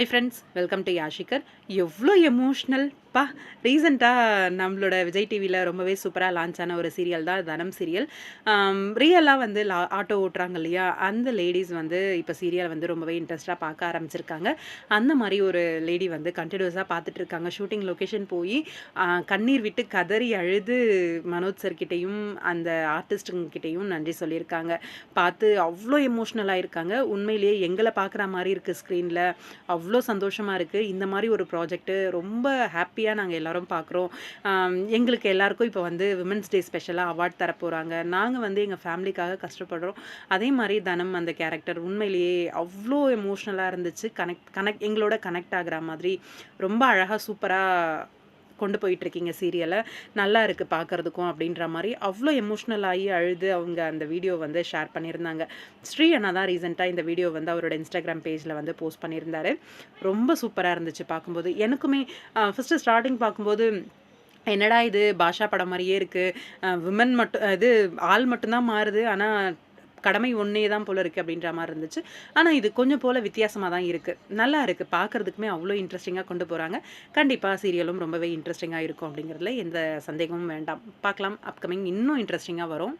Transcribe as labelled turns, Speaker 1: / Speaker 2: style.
Speaker 1: High friends welcome to யாஷிகர் எவ்வளோ emotional அப்பா ரீசெண்டாக நம்மளோட விஜய் டிவியில் ரொம்பவே சூப்பராக லான்ச் ஆன ஒரு சீரியல் தான் தனம் சீரியல் ரியலாக வந்து லா ஆட்டோ ஓட்டுறாங்க இல்லையா? அந்த லேடிஸ் வந்து இப்போ சீரியல் வந்து ரொம்பவே இன்ட்ரெஸ்ட்டாக பார்க்க ஆரம்பிச்சிருக்காங்க. அந்த மாதிரி ஒரு லேடி வந்து கண்டினியூஸாக பார்த்துட்டு இருக்காங்க ஷூட்டிங் லொக்கேஷன் போய் கண்ணீர் விட்டு கதறி அழுது மனோஜ் சர்கிட்டையும் அந்த ஆர்டிஸ்ட்டுங்கிட்டையும் நன்றி சொல்லியிருக்காங்க. பார்த்து அவ்வளோ எமோஷ்னலாக இருக்காங்க. உண்மையிலேயே எங்களை பார்க்குற மாதிரி இருக்குது ஸ்க்ரீனில் அவ்வளோ சந்தோஷமாக இருக்குது இந்த மாதிரி ஒரு ப்ராஜெக்ட்டு ரொம்ப ஹாப்பி ஹாப்பியாக நாங்கள் எல்லோரும் பார்க்குறோம் எங்களுக்கு எல்லாருக்கும் இப்போ வந்து விமன்ஸ் டே ஸ்பெஷலாக அவார்ட் தர போகிறாங்க நாங்கள் வந்து எங்கள் ஃபேமிலிக்காக கஷ்டப்படுறோம். அதே மாதிரி தனம் அந்த கேரக்டர் உண்மையிலேயே அவ்வளோ எமோஷ்னலாக இருந்துச்சு. கனெக்ட் கனெக்ட் எங்களோட கனெக்ட் ஆகிற மாதிரி ரொம்ப அழகாக சூப்பராக கொண்டு போயிட்டுருக்கீங்க சீரியலை நல்லா இருக்குது பார்க்குறதுக்கும் அப்படின்ற மாதிரி அவ்வளோ எமோஷ்னல் ஆகி அழுது அவங்க அந்த வீடியோ வந்து ஷேர் பண்ணியிருந்தாங்க. ஸ்ரீ அண்ணா தான் ரீசெண்டாக இந்த வீடியோ வந்து அவரோட இன்ஸ்டாகிராம் பேஜில் வந்து போஸ்ட் பண்ணியிருந்தாரு. ரொம்ப சூப்பராக இருந்துச்சு பார்க்கும்போது. எனக்குமே ஃபஸ்ட்டு ஸ்டார்டிங் பார்க்கும்போது என்னடா இது? பாஷா படம் மாதிரியே இருக்குது விமன் மட்டும் இது ஆள் மட்டும்தான் மாறுது. ஆனால் கடமை ஒன்றே தான் போல இருக்குது அப்படின்ற மாதிரி இருந்துச்சு. ஆனால் இது கொஞ்சம் போல் வித்தியாசமாக தான் இருக்குது நல்லா இருக்குது பார்க்குறதுக்குமே அவ்வளோ இன்ட்ரெஸ்டிங்காக கொண்டு போகிறாங்க கண்டிப்பாக சீரியலும் ரொம்பவே இன்ட்ரெஸ்டிங்காக இருக்கும் அப்படிங்கிறதுல எந்த சந்தேகமும் வேண்டாம். பார்க்கலாம். அப்கமிங் இன்னும் இன்ட்ரெஸ்டிங்காக வரும்.